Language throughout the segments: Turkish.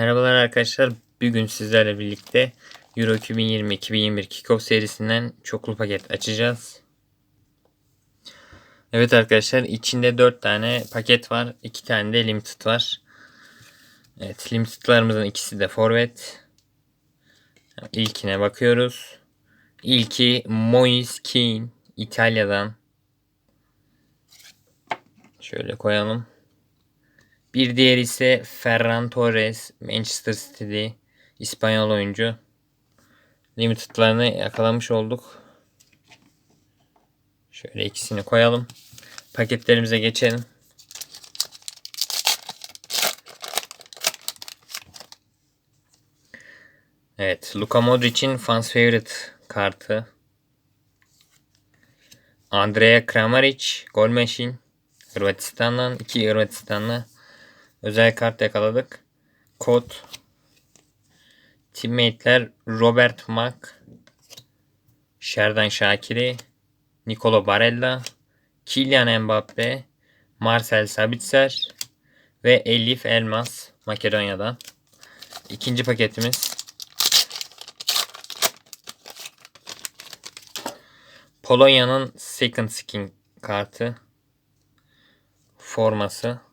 Merhabalar arkadaşlar. Bugün sizlerle birlikte Euro 2020-2021 Kickoff serisinden çoklu paket açacağız. Evet arkadaşlar içinde 4 tane paket var. 2 tane de limited var. Evet limited'larımızın ikisi de forvet. İlkine bakıyoruz. İlki Moise Kean İtalya'dan. Şöyle koyalım. Bir diğer ise Ferran Torres Manchester City'li İspanyol oyuncu. Limited'larını yakalamış olduk. Şöyle ikisini koyalım. Paketlerimize geçelim. Evet, Luka Modric'in fans favorite kartı. Andrea Kramaric, gol machine. Hırvatistan'dan, iki Hırvatistan'la özel kart yakaladık. Kod. Teammate'ler Robert Mack, Şerdan Şakiri, Nicolo Barella, Kylian Mbappe, Marcel Sabitzer ve Elif Elmas Makedonya'dan. İkinci paketimiz. Polonya'nın second skin kartı. Forması.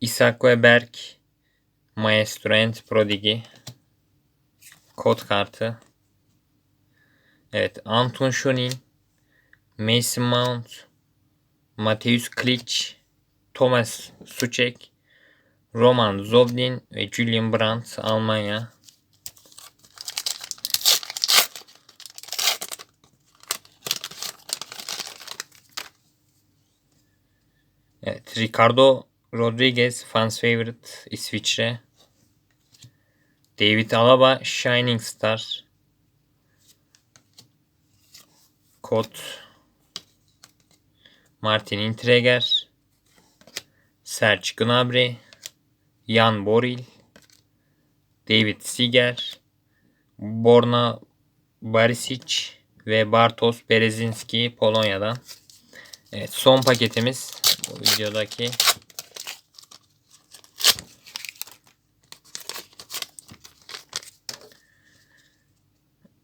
Isak ve Berk Maestro and Prodigy kod kartı. Evet, Anton Schonin, Mason Mount, Mateusz Klich, Thomas Suchek, Roman Zoblin ve Julian Brandt Almanya. Evet, Ricardo Rodriguez fans favorite İsviçre. David Alaba Shining Star. Kod. Martin Intreger. Serge Gnabry. Jan Boril. David Seager. Borna Barisic ve Bartosz Berezinski Polonya'dan. Evet son paketimiz bu videodaki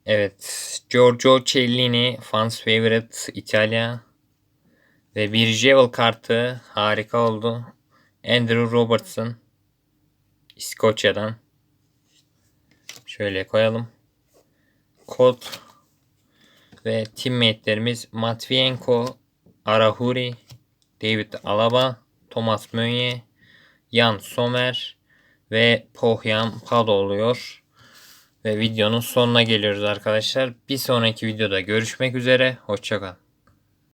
Evet. Giorgio Cellini fans favorite İtalya ve bir Jewel kartı harika oldu. Andrew Robertson İskoçya'dan. Şöyle koyalım. Kod ve teammate'lerimiz Matvienko, Arahuri, David Alaba, Thomas Meunier, Jan Sommer ve Pohyan Pado oluyor. Ve videonun sonuna geliyoruz arkadaşlar. Bir sonraki videoda görüşmek üzere. Hoşçakalın.